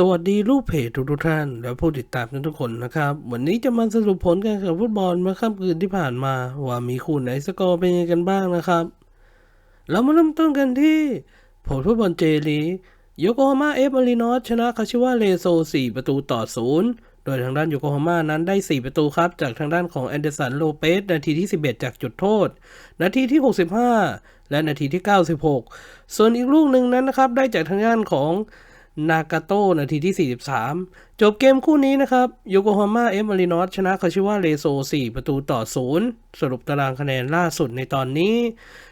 สวัสดีลูกเพจทุกท่าน และผู้ติดตามทุกคนนะครับ วันนี้จะมาสรุปผลการแข่งขันฟุตบอลเมื่อค่ำคืนที่ผ่านมา ว่ามีคู่ไหนสกอร์เป็นยังไงกันบ้างนะครับ เรามาเริ่มต้นกันที่ ผลฟุตบอลเจลีโยโกฮาม่าเอฟมารีนอสชนะคาชิวาเลโซ 4 ประตูต่อศูนย์โดยทางด้านโยโกฮาม่านั้นได้ 4 ประตูครับ จากทางด้านของแอนเดอร์สันโลเปสนาทีที่ 11 จากจุดโทษ นาทีที่ 65 และนาทีที่ 96 ส่วนอีกลูกหนึ่งนั้นนะครับได้จากทางด้านของ นากาโตนาทีที่ 43 จบเกมคู่นี้นะครับโยโกฮาม่าเอฟมารินอสชนะคาชิวาเลโซ 4 ประตูต่อ 0 สรุปตารางคะแนนล่าสุดในตอนนี้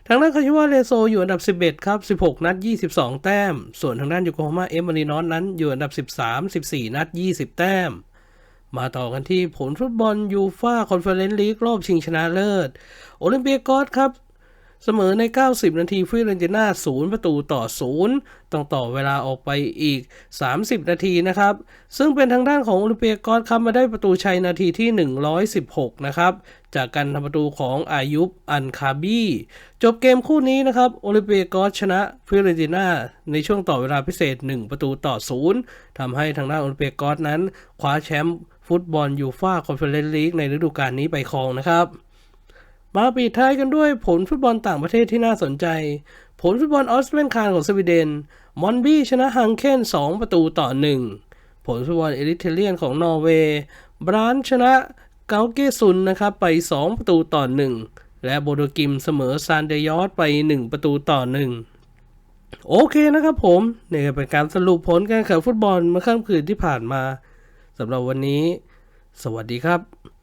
ทางด้านคาชิวาเลโซอยู่อันดับ 11 ครับ 16 นัด 22 แต้ม ส่วนทางด้านโยโกฮาม่าเอฟมารินอสนั้นอยู่อันดับ 13 14 นัด 20 แต้ม มาต่อกันที่ผลฟุตบอลยูฟ่าคอนเฟอเรนซ์ลีกรอบชิงชนะเลิศ โอลิมเปียกอสครับ เสมอใน 90 นาทีฟิเรนติน่า 0 ประตูต่อ 0 ต้องต่อเวลาออกไปอีก 30 นาทีนะครับ ซึ่งเป็นทางด้านของโอลิเปียกอสครับมาได้ประตูชัยนาทีที่ 116 นะครับ จากการทำประตูของอายุบอันคาบี้ จบเกมคู่นี้นะครับโอลิเปียกอสชนะฟิเรนติน่าในช่วงต่อเวลาพิเศษ 1 ประตูต่อ 0ทำให้ทางด้านโอลิเปียกอสนั้นคว้าแชมป์ฟุตบอลยูฟ่าคอนเฟอเรนซ์ลีกในฤดูกาลนี้ไปครองนะครับ มาปิดท้ายกันด้วยผลฟุตบอลต่างประเทศที่น่าสนใจ ผลฟุตบอลออสเตรเลียนคานของสวีเดน มอนบี้ชนะฮังเคน2 ประตูต่อ 1 ผลฟุตบอลเอริเทเลียนของนอร์เวย์บรานชนะเกาเกซุนนะครับไป 2 ประตูต่อ 1 และโบโดกิมเสมอซานเดยอสไป 1 ประตูต่อ 1 โอเคนะครับผมนี่เป็นการสรุปผลการแข่งฟุตบอลเมื่อค่ำคืนที่ผ่านมาสำหรับวันนี้ สวัสดีครับ